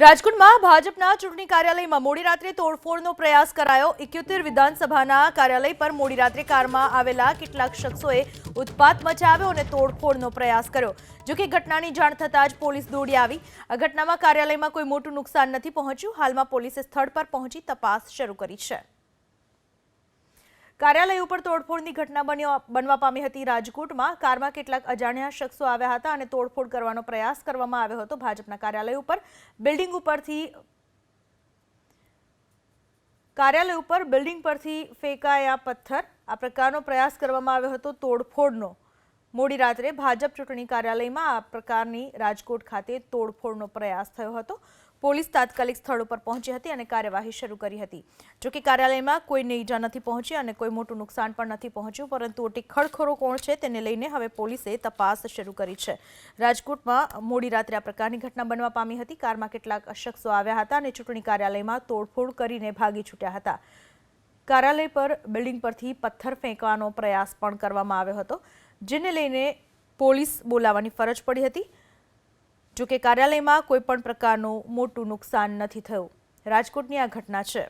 રાજકોટમાં ભાજપના ચૂંટણી કાર્યાલયમાં મોડી રાત્રે તોડફોડનો પ્રયાસ કરાયો. ઇક્યોતેર વિધાનસભાના કાર્યાલય પર મોડી રાત્રે કારમાં આવેલા કેટલાક શખ્સોએ ઉત્પાત મચાવ્યો અને તોડફોડનો પ્રયાસ કર્યો. જો કે ઘટનાની જાણ થતાં જ પોલીસ દોડી આવી. આ ઘટનામાં કાર્યાલયમાં કોઈ મોટું નુકસાન નથી પહોંચ્યું. હાલમાં પોલીસે સ્થળ પર પહોંચી તપાસ શરૂ કરી છે. કાર્યાલય ઉપર તોડફોડની ઘટના બન્યો બનવા પામી હતી રાજકોટમાં. કારમાં કેટલાક અજાણ્યા શખ્સો આવ્યા હતા અને તોડફોડ કરવાનો પ્રયાસ કરવામાં આવ્યો હતો ભાજપના કાર્યાલય ઉપર. બિલ્ડિંગ ઉપરથી કાર્યાલય ઉપર બિલ્ડિંગ પરથી ફેંકાયા પથ્થર. આ પ્રકારનો પ્રયાસ કરવામાં આવ્યો હતો તોડફોડનો. મોડી રાત્રે ભાજપ ચૂંટણી કાર્યાલયમાં આ પ્રકારની રાજકોટ ખાતે તોડફોડનો પ્રયાસ થયો હતો. પોલીસ તાત્કાલિક સ્થળ ઉપર પહોંચી હતી અને કાર્યવાહી શરૂ કરી હતી. જોકે કાર્યાલયમાં કોઈને ઈજા નથી પહોંચી અને કોઈ મોટું નુકસાન પણ નથી પહોંચ્યું, પરંતુ ટીખળખોરો કોણ છે તેને લઈને હવે પોલીસે તપાસ શરૂ કરી છે. રાજકોટમાં મોડી રાત્રે આ પ્રકારની ઘટના બનવા પામી હતી. કારમાં કેટલાક શખ્સો આવ્યા હતા અને ચૂંટણી કાર્યાલયમાં તોડફોડ કરીને ભાગી છૂટ્યા હતા. કાર્યાલય પર બિલ્ડિંગ પરથી પથ્થર ફેંકવાનો પ્રયાસ પણ કરવામાં આવ્યો હતો, જેને લઈને પોલીસ બોલાવવાની ફરજ પડી હતી. જો કે કાર્યાલયમાં કોઈ પણ પ્રકારનું મોટું નુકસાન નથી થયું. રાજકોટની આ ઘટના છે.